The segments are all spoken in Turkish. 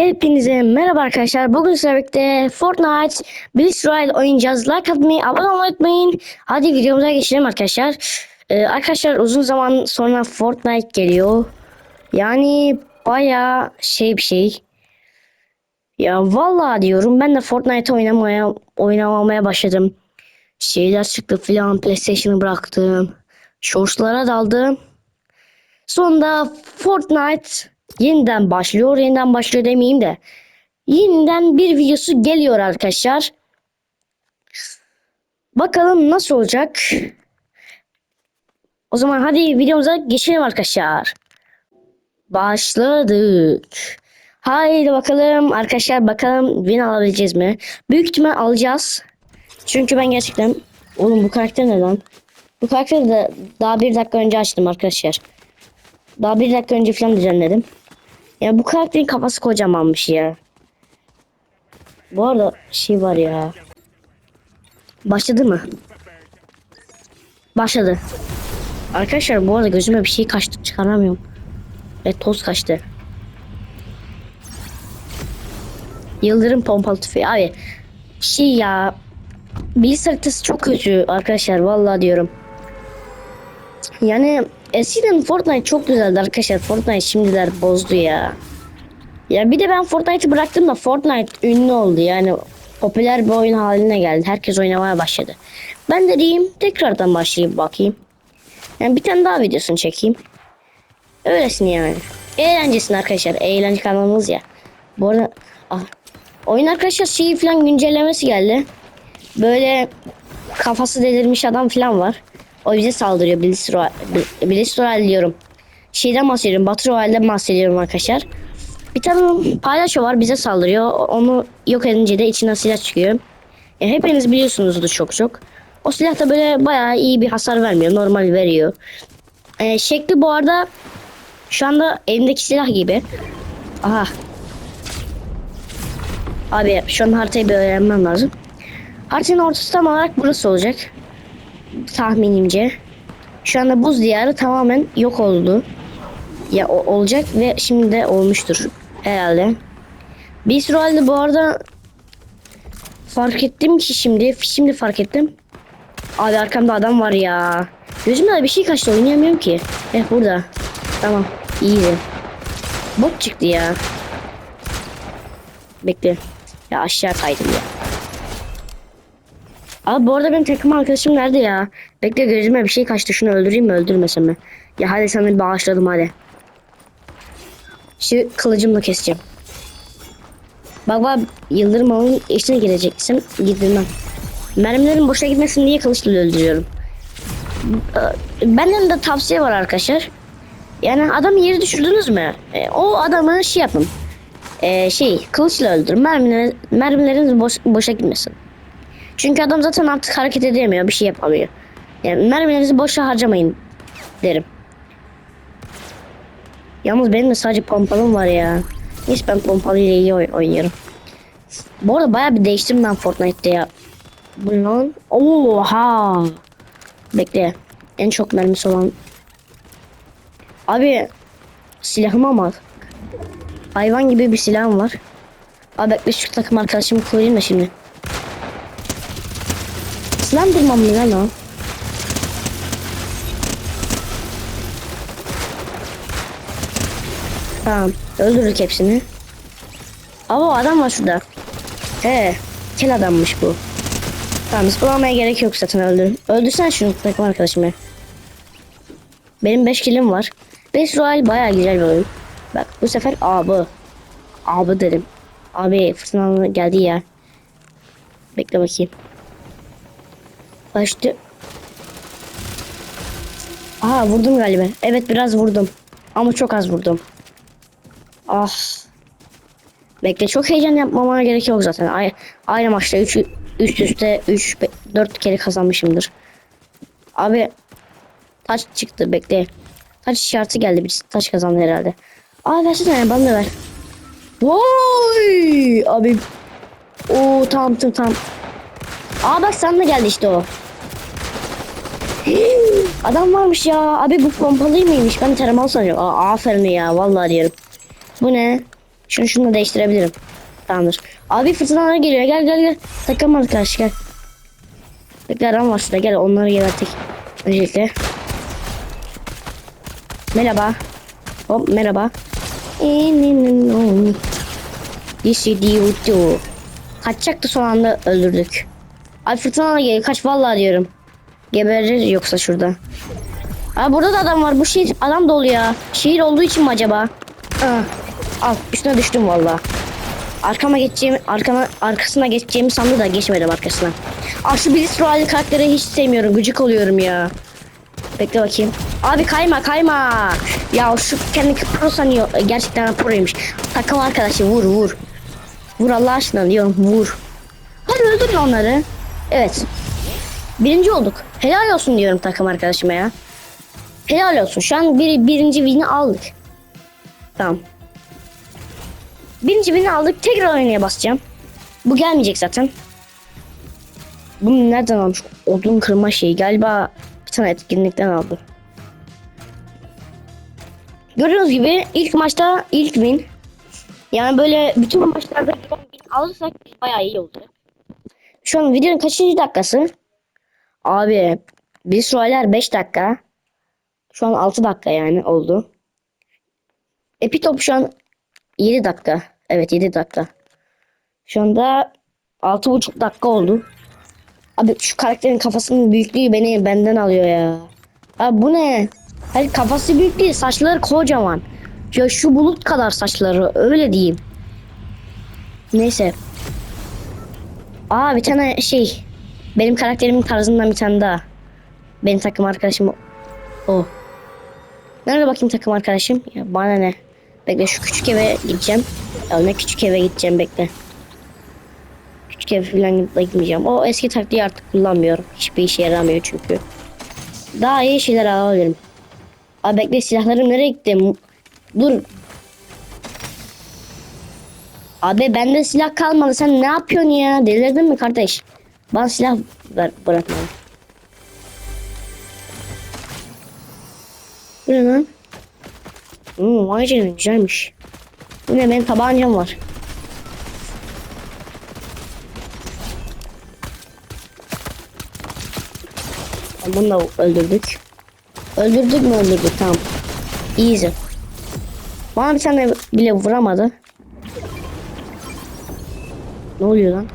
Hepinize merhaba arkadaşlar. Bugün sizlerle Fortnite Blitz Royale oynayacağız. Like atmayı, abone olmayı unutmayın. Hadi videomuza geçelim arkadaşlar. Ee, arkadaşlar uzun zaman sonra Fortnite geliyor. Yani baya şey bir şey. Ya vallahi diyorum ben de Fortnite oynamaya oynamamaya başladım. Şeyler çıktı filan PlayStation'ı bıraktım. Shorts'lara daldım. Sonunda Fortnite yeniden başlıyor. Yeniden başlıyor demeyeyim de. Yeniden bir videosu geliyor arkadaşlar. Bakalım nasıl olacak. O zaman hadi videomuza geçelim arkadaşlar. Başladık. Haydi bakalım arkadaşlar bakalım win alabileceğiz mi? Büyük ihtimal alacağız. Çünkü ben gerçekten oğlum bu karakter ne? Bu karakteri de daha bir dakika önce açtım arkadaşlar. Daha bir dakika önce falan düzenledim. Ya bu karakterin kafası kocamanmış ya. Bu arada şey var ya. Başladı mı? Başladı. Arkadaşlar bu arada gözüme bir şey kaçtı çıkaramıyorum. Ve toz kaçtı. Yıldırım pompalı tüfeği abi. Şey ya. Bilgisayar haritası çok kötü arkadaşlar vallahi diyorum. Yani eskiden Fortnite çok güzeldi arkadaşlar. Fortnite şimdiler bozdu ya. Ya bir de ben Fortnite'ı bıraktım da Fortnite ünlü oldu. Yani popüler bir oyun haline geldi. Herkes oynamaya başladı. Ben de diyeyim tekrardan başlayayım bakayım. Yani bir tane daha videosunu çekeyim. Öylesine yani. Eğlencesine arkadaşlar. Eğlence kanalımız ya. Bu arada ah, oyun arkadaşlar şeyi falan güncellemesi geldi. Böyle kafası delirmiş adam falan var. O bize saldırıyor. Bliss Royale, Bliss Royale diyorum. Şeyden bahsediyorum. Battle Royale'den bahsediyorum arkadaşlar. Bir tane paylaşo var bize saldırıyor. Onu yok edince de içinden silah çıkıyor. Ya hepiniz biliyorsunuzdur çok çok. O silah da böyle bayağı iyi bir hasar vermiyor. Normal veriyor. Ee, şekli bu arada şu anda elimdeki silah gibi. Aha. Abi şu an haritayı bir öğrenmem lazım. Haritanın ortası tam olarak burası olacak tahminimce. Şu anda buz diyarı tamamen yok oldu. Ya olacak ve şimdi de olmuştur herhalde. Bir sürü halde bu arada fark ettim ki şimdi şimdi fark ettim. Abi arkamda adam var ya. Gözümde de bir şey kaçtı oynayamıyorum ki. Eh burada. Tamam iyiydi. Bot çıktı ya. Bekle. Ya aşağı kaydım ya. Abi bu arada benim takım arkadaşım nerede ya? Bekle gözüme bir şey kaçtı. Şunu öldüreyim mi öldürmesem mi? Ya hadi sana bağışladım hadi. Şu kılıcımla keseceğim. Bak bak Yıldırım Ağa'nın içine gireceksin. Gitmem. Mermilerin boşa gitmesin diye kılıçla öldürüyorum. Benden de tavsiye var arkadaşlar. Yani adamı yeri düşürdünüz mü? E, o adamı şey yapın. E, şey kılıçla öldürün. Mermiler, mermileriniz boş, boşa gitmesin. Çünkü adam zaten artık hareket edemiyor. Bir şey yapamıyor. Yani mermilerinizi boşa harcamayın derim. Yalnız benim de sadece pompalım var ya. Neyse ben pompalı ile iyi oy- oynuyorum. Bu arada bayağı bir değiştim ben Fortnite'te ya. Bu lan? Oha. Bekle. En çok mermisi olan. Abi silahım ama. Hayvan gibi bir silahım var. Abi bekle şu takım arkadaşımı koyayım da şimdi. Slenderman mı lan o? Tamam. Öldürdük hepsini. Ama adam var şurada. He. Kel adammış bu. Tamam zıplamaya gerek yok zaten öldür. Öldürsen şunu takım arkadaşımı. Benim 5 kilim var. 5 Royal bayağı güzel bir oyun. Bak bu sefer abi. Abi dedim. Abi fırtına geldi ya. Bekle bakayım. Başta. Aha vurdum galiba. Evet biraz vurdum. Ama çok az vurdum. Ah. Bekle çok heyecan yapmama gerek yok zaten. Ay, aynı maçta 3 üst üste 3 4 kere kazanmışımdır. Abi taç çıktı bekle. Taç işareti geldi. Birisi taç kazandı herhalde. Aa versene bana da ver. Vay abi. Oo tamam tamam tamam. Aa bak sana da geldi işte o. Adam varmış ya. Abi bu pompalı mıymış? Ben taramalı sanıyorum. Aa, aferin ya. Vallahi diyorum. Bu ne? Şunu şunu da değiştirebilirim. Tamamdır. Abi fırtınalar geliyor. Gel gel gel. Takım arkadaş gel. Bekle aram var şurada. Gel onları gebertik. Öncelikle. Merhaba. Hop merhaba. This is the Kaçacaktı son anda öldürdük. Ay fırtınalar geliyor. Kaç vallahi diyorum. Geberir yoksa şurada. Aa burada da adam var. Bu şehir adam dolu ya. Şehir olduğu için mi acaba? Aa, al üstüne düştüm valla. Arkama geçeceğim, arkama arkasına geçeceğimi sandı da geçmedim arkasına. Aa şu Bliss Royal karakteri hiç sevmiyorum. Gıcık oluyorum ya. Bekle bakayım. Abi kayma kayma. Ya şu kendi pro sanıyor. E, Gerçekten proymuş. Takım arkadaşı vur vur. Vur Allah aşkına diyorum vur. Hadi öldürün onları. Evet. Birinci olduk. Helal olsun diyorum takım arkadaşıma ya. Helal olsun. Şu an bir, birinci win'i aldık. Tamam. Birinci win'i aldık. Tekrar oynaya basacağım. Bu gelmeyecek zaten. Bunu nereden almış? Odun kırma şeyi. Galiba bir tane etkinlikten aldı. Gördüğünüz gibi ilk maçta ilk win. Yani böyle bütün maçlarda win alırsak bayağı iyi oldu. Şu an videonun kaçıncı dakikası? Abi biz roller 5 dakika. Şu an 6 dakika yani oldu. Epitop şu an 7 dakika. Evet 7 dakika. Şu anda 6,5 dakika oldu. Abi şu karakterin kafasının büyüklüğü beni benden alıyor ya. Abi bu ne? Hayır kafası büyük değil saçları kocaman. Ya şu bulut kadar saçları öyle diyeyim. Neyse. Aa bir tane şey. Benim karakterimin tarzından bir tane daha. Benim takım arkadaşım o. Nerede bakayım takım arkadaşım? Ya bana ne? Bekle şu küçük eve gideceğim. Ya ne küçük eve gideceğim bekle. Küçük eve falan gitmeyeceğim. O eski taktiği artık kullanmıyorum. Hiçbir işe yaramıyor çünkü. Daha iyi şeyler alabilirim. Abi bekle silahlarım nereye gitti? Dur. Abi bende silah kalmadı. Sen ne yapıyorsun ya? Delirdin mi kardeş? Bana silah ver, bırakma. Bu ne lan? Hmm, vay güzelmiş. Bu ne benim tabancam var. Bunu da öldürdük. Öldürdük mü öldürdük tamam. Easy. Bana bir tane bile vuramadı. Ne oluyor lan?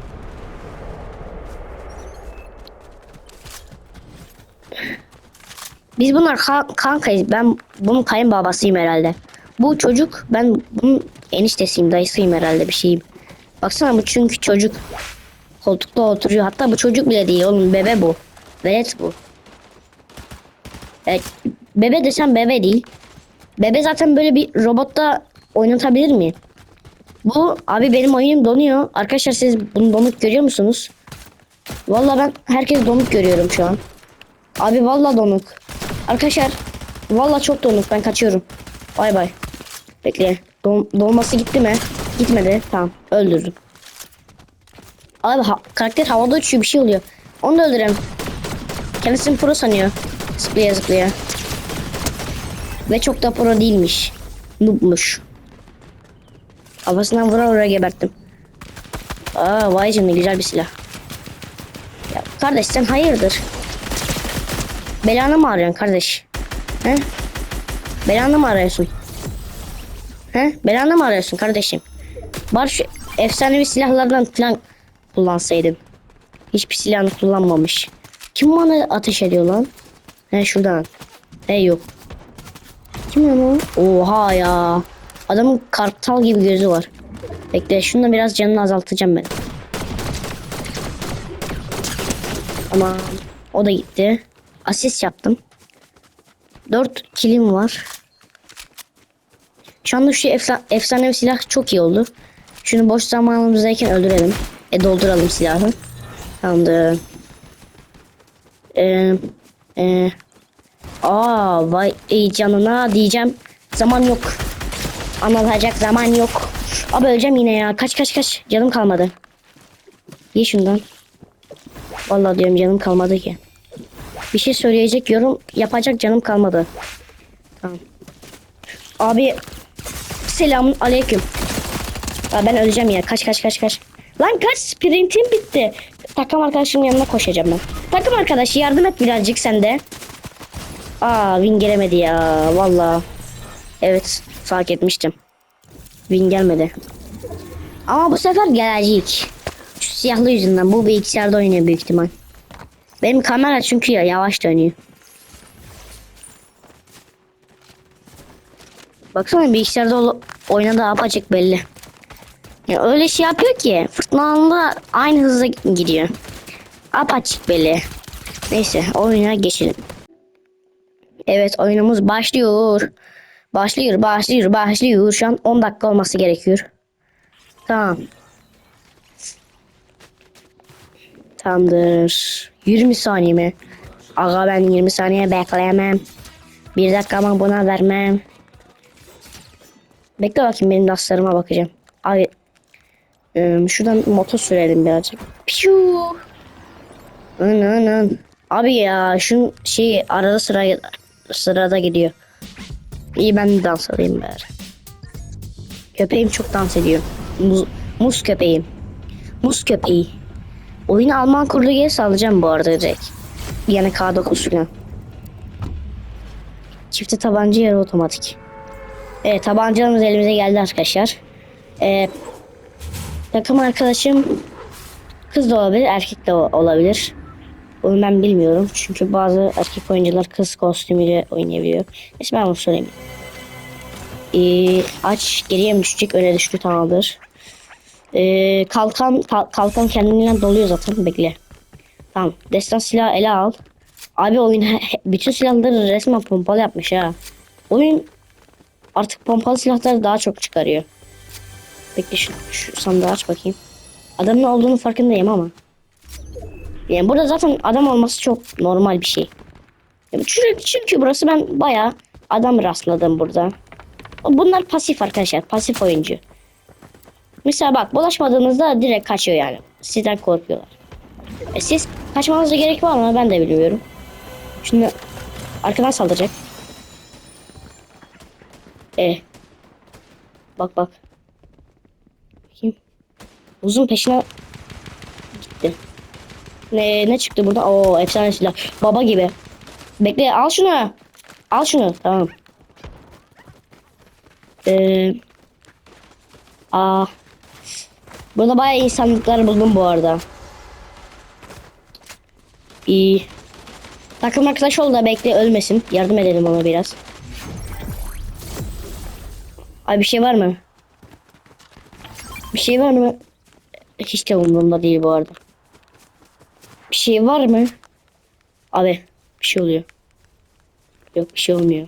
Biz bunlar ka- kankayız. Ben bunun kayınbabasıyım herhalde. Bu çocuk ben bunun eniştesiyim, dayısıyım herhalde bir şeyim. Baksana bu çünkü çocuk koltukta oturuyor. Hatta bu çocuk bile değil oğlum bebe bu. Velet bu. Evet, bebe desem bebe değil. Bebe zaten böyle bir robotta oynatabilir mi? Bu abi benim oyunum donuyor. Arkadaşlar siz bunu donuk görüyor musunuz? Vallahi ben herkes donuk görüyorum şu an. Abi vallahi donuk. Arkadaşlar vallahi çok donuk. Ben kaçıyorum. Bay bay. Bekle. Don dolması gitti mi? Gitmedi. Tamam. Öldürdüm. Abi ha karakter havada uçuyor bir şey oluyor. Onu da öldürelim. Kendisini pro sanıyor. Zıplaya zıplaya. Ve çok da pro değilmiş. Noobmuş. Kafasından vura vura geberttim. Aa vay canına güzel bir silah. Ya kardeş sen hayırdır? Belanı mı arıyorsun kardeş? He? Belanı mı arıyorsun? He? Belanı mı arıyorsun kardeşim? Var şu efsanevi silahlardan falan kullansaydın. Hiçbir silahını kullanmamış. Kim bana ateş ediyor lan? He şuradan. He yok. Kim lan? Oha ya. Adamın kartal gibi gözü var. Bekle şunu biraz canını azaltacağım ben. Tamam. O da gitti. Asist yaptım. 4 kilim var. Şu anda şu efsa efsanevi silah çok iyi oldu. Şunu boş zamanımızdayken öldürelim. E dolduralım silahı. Tamamdır. Ee, e, aa vay ey canına diyeceğim. Zaman yok. Anlatacak zaman yok. Abi öleceğim yine ya. Kaç kaç kaç. Canım kalmadı. Ye şundan. Vallahi diyorum canım kalmadı ki. Bir şey söyleyecek yorum yapacak canım kalmadı. Tamam. Abi selamun aleyküm. Aa, ben öleceğim ya. Kaç kaç kaç kaç. Lan kaç sprintim bitti. Takım arkadaşımın yanına koşacağım ben. Takım arkadaşı yardım et birazcık sen de. Aa win gelemedi ya. Valla. Evet fark etmiştim. Win gelmedi. Ama bu sefer gelecek. Şu siyahlı yüzünden bu bilgisayarda oynuyor büyük ihtimal. Benim kamera çünkü ya yavaş dönüyor. Baksana bilgisayarda oynadığı apaçık belli. Ya öyle şey yapıyor ki fırtınanda aynı hızla gidiyor. Apaçık belli. Neyse oyuna geçelim. Evet oyunumuz başlıyor. Başlıyor başlıyor başlıyor. Şu an 10 dakika olması gerekiyor. Tamam. Tamamdır. 20 saniye mi? Aga ben 20 saniye bekleyemem. Bir dakikamı buna vermem. Bekle bakayım benim dastlarıma bakacağım. Abi ıı, şuradan motor sürelim birazcık. Piu. An an an. Abi ya şu şey arada sıra sırada gidiyor. İyi ben de dans alayım bari. Köpeğim çok dans ediyor. Muz, muz köpeğim. Muz köpeği. Oyunu Alman kurdu diye salacağım bu arada direkt. Yani K9 falan. Çifte tabanca yarı otomatik. Evet tabancamız elimize geldi arkadaşlar. Ee, takım arkadaşım kız da olabilir erkek de olabilir. Onu ben bilmiyorum. Çünkü bazı erkek oyuncular kız kostümüyle oynayabiliyor. Neyse ben bunu söyleyeyim. Ee, aç geriye mi düşecek öyle düştü tamamdır. Ee, kalkan kal- kalkan kendinden doluyor zaten bekle. Tamam destan silahı ele al. Abi oyun bütün silahları resmen pompalı yapmış ha. Oyun artık pompalı silahları daha çok çıkarıyor. Bekle şu, şu sandığı aç bakayım. Adamın olduğunu farkındayım ama. Yani burada zaten adam olması çok normal bir şey. Çünkü, çünkü burası ben bayağı adam rastladım burada. Bunlar pasif arkadaşlar. Pasif oyuncu. Mesela bak bulaşmadığınızda direkt kaçıyor yani. Sizden korkuyorlar. E siz kaçmanıza gerek var mı ben de bilmiyorum. Şimdi arkadan saldıracak. E. Bak bak. Bakayım. Uzun peşine gitti. Ne ne çıktı burada? Oo efsane silah. Baba gibi. Bekle al şunu. Al şunu. Tamam. Ee, aa. Burada bayağı insanlıklar buldum bu arada. İyi. Takım arkadaş ol da bekle ölmesin. Yardım edelim ona biraz. Ay bir şey var mı? Bir şey var mı? Hiç de umurumda değil bu arada. Bir şey var mı? Abi bir şey oluyor. Yok bir şey olmuyor.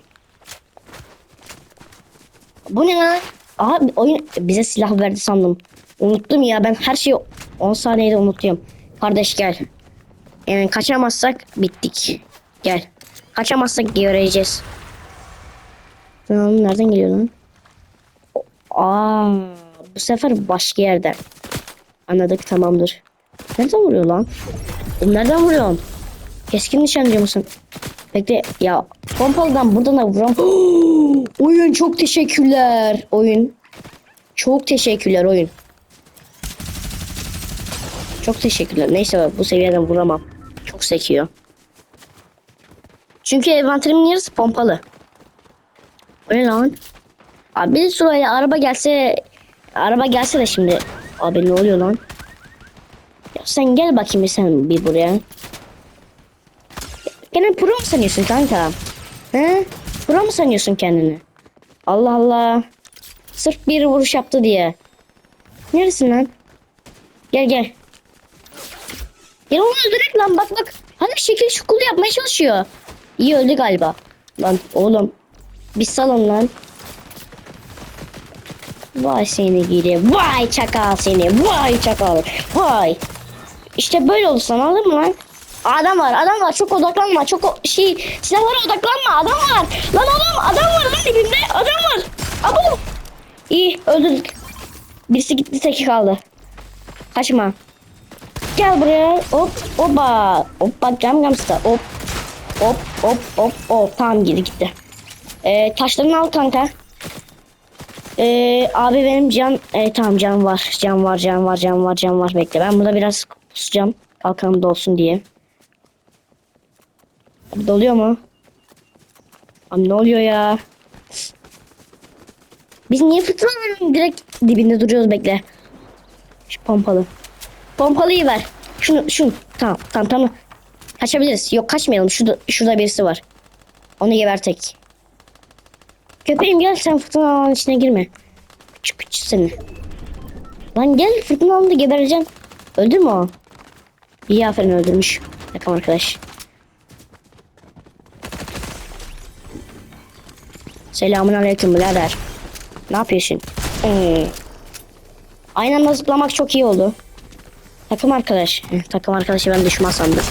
Bu ne lan? Aha oyun bize silah verdi sandım. Unuttum ya ben her şeyi 10 saniyede unutuyorum. Kardeş gel. Yani kaçamazsak bittik. Gel. Kaçamazsak göreceğiz. Tamam nereden geliyor lan? Aa, bu sefer başka yerden. Anladık tamamdır. Nereden vuruyor lan? Oğlum nereden vuruyorsun? Keskin nişancı mısın? Bekle ya pompalıdan buradan da vuram. oyun çok teşekkürler. Oyun. Çok teşekkürler oyun. Çok teşekkürler. Neyse bu seviyeden vuramam. Çok sekiyor. Çünkü envanterimin yarısı pompalı. Öyle lan. Abi bir sırayla araba gelse araba gelse de şimdi. Abi ne oluyor lan? Ya sen gel bakayım sen bir buraya. Gene pro mu sanıyorsun kanka? He? Pro mu sanıyorsun kendini? Allah Allah. Sırf bir vuruş yaptı diye. Neresin lan? Gel gel. Gel onu öldürek lan bak bak. Hani şekil şukulu yapmaya çalışıyor. İyi öldü galiba. Lan oğlum. Bir salın lan. Vay seni gidi. Vay çakal seni. Vay çakal. Vay. İşte böyle olursan anladın mı lan? Adam var adam var çok odaklanma çok şey silahlara odaklanma adam var. Lan adam adam var lan dibimde adam var. Abo. İyi öldürdük. Birisi gitti teki kaldı. Kaçma. Gel buraya. Hop oba. Hoppa cam gamsta. Hop. Hop hop hop hop. Tamam geri gitti. Ee, taşlarını al kanka. Ee, abi benim can e, tamam can var. Can var, can var, can var, can var. Bekle. Ben burada biraz pusacağım. Kalkanım dolsun diye. Abi doluyor mu? Abi ne oluyor ya? Biz niye fırtınanın direkt dibinde duruyoruz bekle. Şu pompalı. Pompalıyı ver. Şunu şunu. Tamam tamam tamam. Kaçabiliriz. Yok kaçmayalım. Şurada, şurada birisi var. Onu gebertek. Köpeğim gel sen fırtınanın içine girme. Küçük küçük seni. Lan gel fırtınanın da gebereceksin. Öldü mü o? İyi aferin öldürmüş. Takım arkadaş. Selamun aleyküm birader. Ne yapıyorsun? Hmm. Aynı zıplamak çok iyi oldu. Takım arkadaş. Takım arkadaşı ben düşman sandım.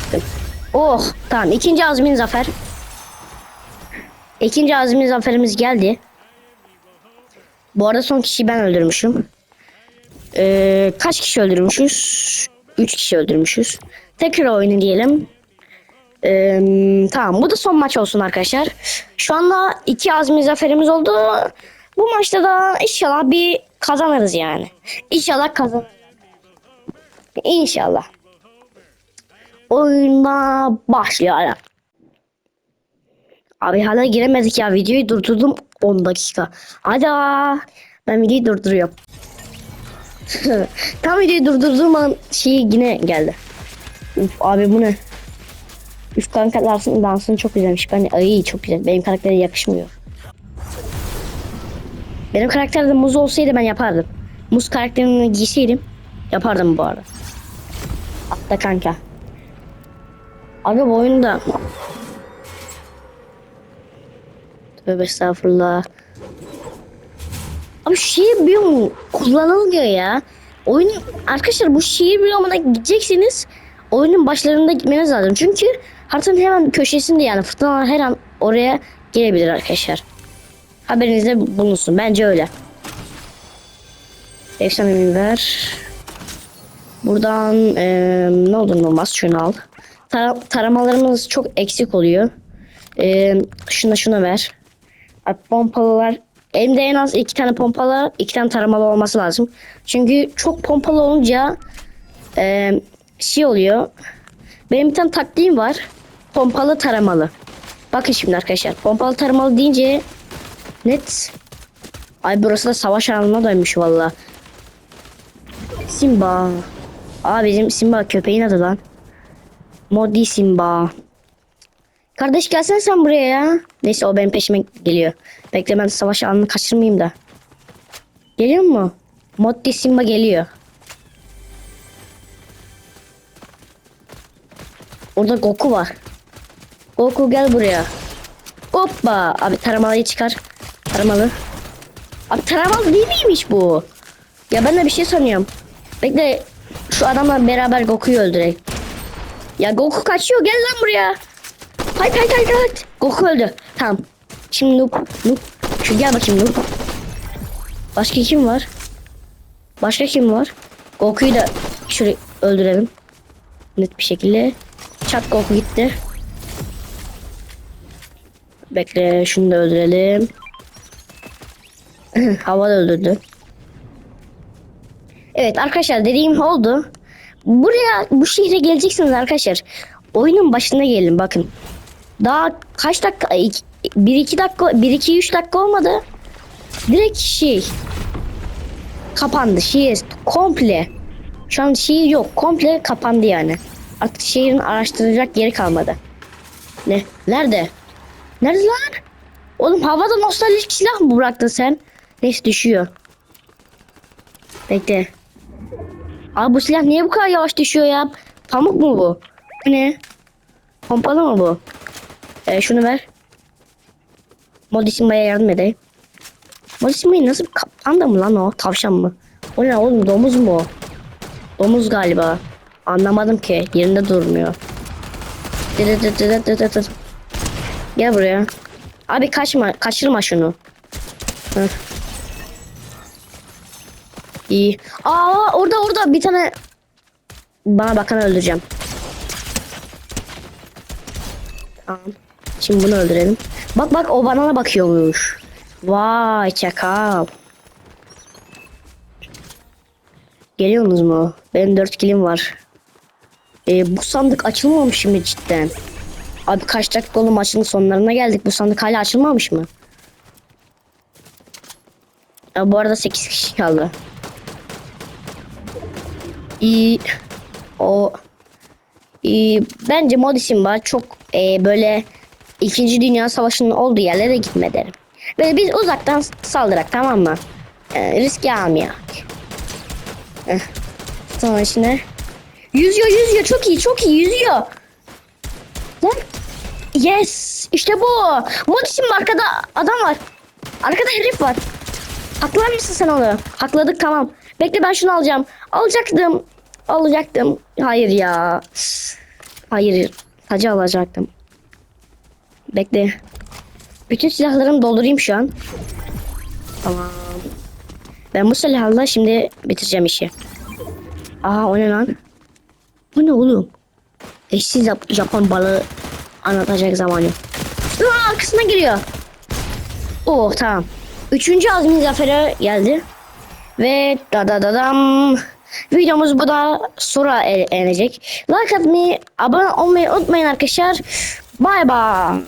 Oh tamam ikinci azmin zafer. İkinci azmin zaferimiz geldi. Bu arada son kişiyi ben öldürmüşüm. Ee, kaç kişi öldürmüşüz? 3 kişi öldürmüşüz. Tekrar oyunu diyelim. Ee, tamam bu da son maç olsun arkadaşlar. Şu anda iki azmi zaferimiz oldu. Bu maçta da inşallah bir kazanırız yani. İnşallah kazanırız. İnşallah. Oyuna başlayalım. Abi hala giremedik ya videoyu durdurdum 10 dakika. Hadi ben videoyu durduruyorum. Tam videoyu durdurduğum an şey yine geldi. Uf abi bu ne? Üf kanka dansın, dansın çok güzelmiş. Ben ay çok güzel. Benim karaktere yakışmıyor. Benim karakterde muz olsaydı ben yapardım. Muz karakterini giyseydim yapardım bu arada. Atla kanka. Abi bu oyunda Tövbe estağfurullah. Abi şehir biyomu kullanılmıyor ya. Oyun arkadaşlar bu şehir biyomuna gideceksiniz. Oyunun başlarında gitmeniz lazım. Çünkü haritanın hemen köşesinde yani fırtınalar her an oraya gelebilir arkadaşlar. Haberinizde bulunsun. Bence öyle. Efsanevi ver. Buradan eee ne olur ne olmaz şunu al. Tara- taramalarımız çok eksik oluyor. Eee şuna şuna ver. Abi pompalılar elimde en az iki tane pompalı, iki tane taramalı olması lazım. Çünkü çok pompalı olunca eee şey oluyor. Benim bir tane taktiğim var. Pompalı taramalı. Bakın şimdi arkadaşlar. Pompalı taramalı deyince net. Ay burası da savaş alanına dönmüş valla. Simba. Aa bizim Simba köpeğin adı lan. Modi Simba. Kardeş gelsene sen buraya ya. Neyse o benim peşime geliyor. Bekle ben savaş alanını kaçırmayayım da. Geliyor mu? Modi Simba geliyor. Orada Goku var. Goku gel buraya. Hoppa. Abi taramalıyı çıkar. Taramalı. Abi taramalı değil miymiş bu? Ya ben de bir şey sanıyorum. Bekle. Adamla beraber Goku'yu öldürek. Ya Goku kaçıyor. Gel lan buraya. Hayt hayt hayt hayt. Goku öldü. Tamam. Şimdi Noob. Noob. Şu gel bakayım Noob. Başka kim var? Başka kim var? Goku'yu da şuraya öldürelim. Net bir şekilde. Çat Goku gitti. Bekle şunu da öldürelim. Hava da öldürdü. Evet arkadaşlar dediğim oldu. Buraya bu şehre geleceksiniz arkadaşlar. Oyunun başına gelin bakın. Daha kaç dakika? 1-2 dakika 1-2-3 dakika olmadı. Direkt şey kapandı. Şehir komple. Şu an şehir yok. Komple kapandı yani. Artık şehrin araştıracak yeri kalmadı. Ne? Nerede? Nerede lan? Oğlum havada nostaljik silah mı bıraktın sen? Neyse düşüyor. Bekle. Abi bu silah niye bu kadar yavaş düşüyor ya? Pamuk mu bu? Ne? Pompalı mı bu? Ee, şunu ver. Modisimba'ya yardım edeyim. Modisimba'yı nasıl panda mı lan o? Tavşan mı? O ne oğlum domuz mu o? Domuz galiba. Anlamadım ki. Yerinde durmuyor. Dı dı dı dı. Gel buraya. Abi kaçma. Kaçırma şunu. Heh. İyi. Aa orada orada bir tane bana bakan öldüreceğim. Tamam. Şimdi bunu öldürelim. Bak bak o bana bakıyormuş. Vay çakal. Geliyorsunuz mu? Benim 4 kilim var. Ee, bu sandık açılmamış mı cidden? Abi kaç dakika oldu maçın sonlarına geldik. Bu sandık hala açılmamış mı? Ya bu arada 8 kişi kaldı. İyi. O İyi, bence Modisimba çok e, böyle İkinci Dünya Savaşı'nın olduğu yerlere gitme derim. Ve biz uzaktan saldırak tamam mı? E, riske almayak. Eh. Sonra içine. Yüzüyor yüzüyor çok iyi çok iyi yüzüyor. Lan. Yes işte bu. Modisimba arkada adam var. Arkada herif var. Haklar mısın sen onu? Hakladık tamam. Bekle ben şunu alacağım. Alacaktım. Alacaktım. Hayır ya. Hayır. Tacı alacaktım. Bekle. Bütün silahlarımı doldurayım şu an. Tamam. Ben bu silahla şimdi bitireceğim işi. Aa o ne lan? Bu ne oğlum? Eşsiz Jap- Japon balığı anlatacak zamanı. Aa, arkasına giriyor. Oh tamam. Üçüncü azmin zafere geldi. Ve da da da dam. Videomuz bu da sonra e- erecek. Like atmayı, abone olmayı unutmayın arkadaşlar. Bye bye.